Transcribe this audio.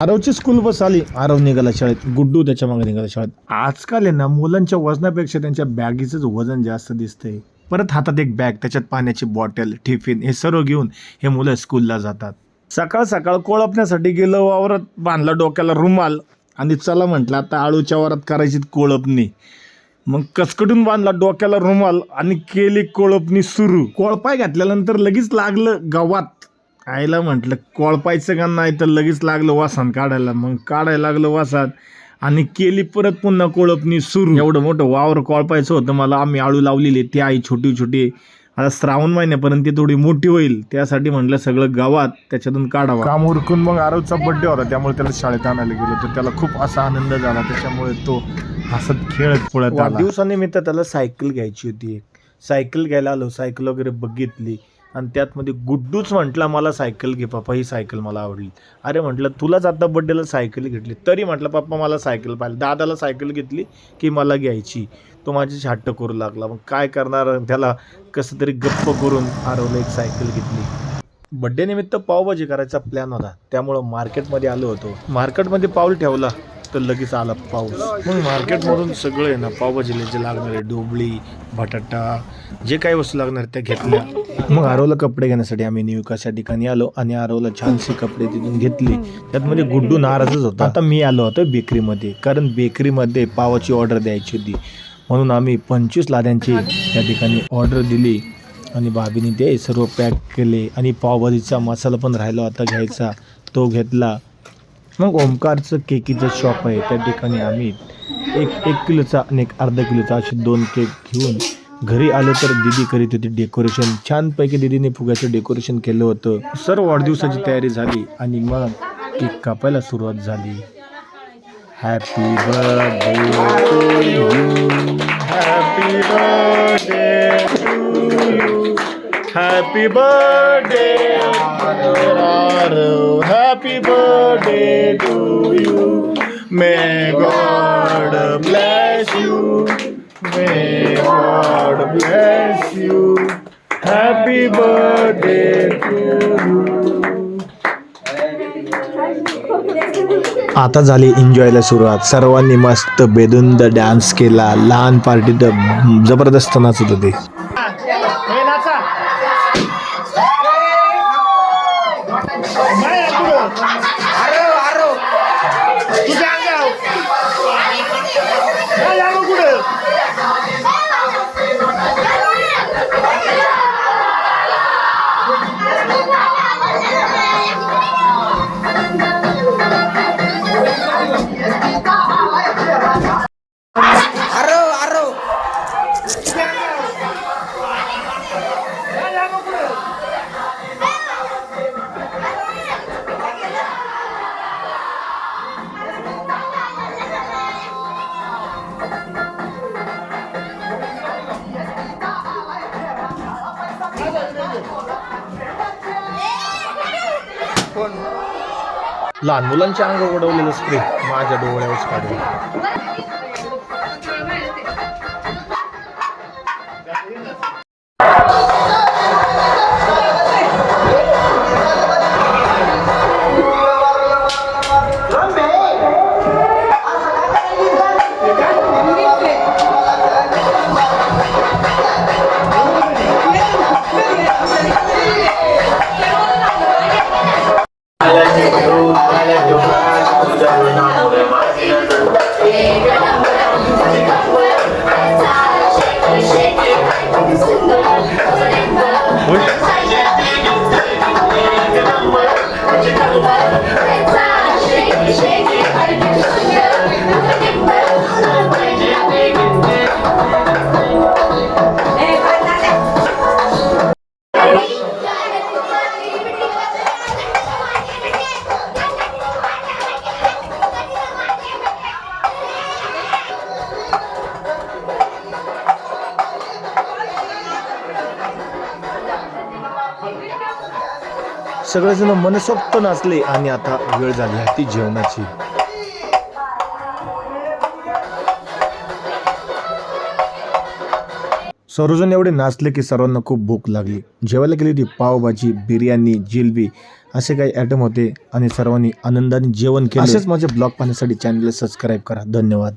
आरवची school bus आली. आरव निघाला शाळेत. गुड्डू त्याच्यामागे निघाला शाळेत. आजकाल आहे ना मुलांच्या वजनापेक्षा त्यांच्या बॅगीचंच वजन जास्त दिसतंय. परत हातात एक बॅग त्याच्यात पाण्याची बॉटल टिफिन हे सर्व घेऊन हे मुलं स्कूलला जातात. सकाळ सकाळ कोळपण्यासाठी गेलो वावरात बांधला डोक्याला रुमाल. आणि चला म्हटलं आता आळूच्या वरात करायची कोळपणी. मग कचकटून बांधला डोक्याला रुमाल आणि केली कोळपणी सुरू. कोळपाय घातल्यानंतर लगेच लागलं गवात. आईला म्हटलं कोळपायचं का नाही तर लगेच लागलं वासान काढायला. मग काढायला लागलं वासात आणि केली परत पुन्हा कोळपणी सुरू. एवढं मोठं वावर कोळपायचं होतं. मला आम्ही आळू लावलेली. ती आई छोटी छोटी. आता श्रावण महिन्यापर्यंत ती थोडी मोठी होईल. त्यासाठी म्हटलं सगळं गावात त्याच्यातून काढावं. काम उरकून मग आरवचा बड्डे होता. त्यामुळे त्याला शाळेत आणायला गेलो तर त्याला खूप असा आनंद झाला. त्याच्यामुळे तो हसत खेळत पळत आला. दिवसानिमित्त त्याला सायकल घ्यायची होती एक. सायकल घ्यायला आलो. सायकल वगैरे बघितली. आणि त्यातमध्ये गुड्डूच म्हटला मला सायकल घे पप्पा ही सायकल मला आवडली. अरे म्हटलं तुलाच आता बड्डेला सायकल घेतली. तरी म्हटलं पप्पा मला सायकल पाहिजे दादाला सायकल घेतली की मला घ्यायची. तो माझी हट्ट करू लागला. मग काय करणार? त्याला कसं तरी गप्प करून हरवलं एक सायकल घेतली. बड्डे निमित्त पावभाजी करायचा प्लॅन होता. त्यामुळं मार्केटमध्ये आलो होतो. मार्केटमध्ये पाऊल ठेवला तर लगेच आला पाऊस. मग मार्केटमधून सगळं आहे ना पावभाजीला जे लागणारे डोबळी बटाटा जे काही वस्तू लागणार त्या घेतल्या. मग आरवला कपडे घेण्यासाठी आम्ही न्यूकाच्या ठिकाणी आलो आणि आरवला छानसे कपडे तिथून घेतले. त्यात म्हणजे गुड्डू नाराजच होता. आता मी आलो होतो बेकरीमध्ये. कारण बेकरीमध्ये पावाची ऑर्डर द्यायची होती. म्हणून आम्ही पंचवीस लाद्यांची त्या ठिकाणी ऑर्डर दिली. आणि भाभीने ते सर्व पॅक केले. आणि पावभाजीचा मसाला पण राहिला होता घ्यायचा. तो घेतला. मग ओमकारचं केकीचं शॉप आहे. त्या ठिकाणी आम्ही एक एक किलोचा आणि एक अर्धा किलोचा असे दोन केक घेऊन घरी आलो तर दिदी करीत होती डेकोरेशन छानपैकी दिदीने फुग्याचं डेकोरेशन केलं होतं. सर्व वाढदिवसाची तयारी झाली आणि मग केक कापायला सुरुवात झाली. Happy birthday happy birthday you happy birthday happy birthday to you may God bless you may God bless you happy birthday to you आता झाली एन्जॉयला सुरुवात. सर्वांनी मस्त बेदुंद डान्स केला. लहान पार्टी तर जबरदस्त नाचत होते. लहान मुलांच्या अंग उडवलेलं स्प्रे माझ्या डोळ्यावर काढून. सगळेजण मनसोक्त नाचले आणि आता वेळ झाली आहे ती जेवणाची. सर्वजण एवढे नाचले की सर्वांना खूप भूक लागली. जेवायला गेली होती पावभाजी बिर्याणी जिलबी असे काही आयटम होते आणि सर्वांनी आनंदाने जेवण केले. असेच माझे ब्लॉग पाहण्यासाठी चॅनलला सबस्क्राईब करा. धन्यवाद.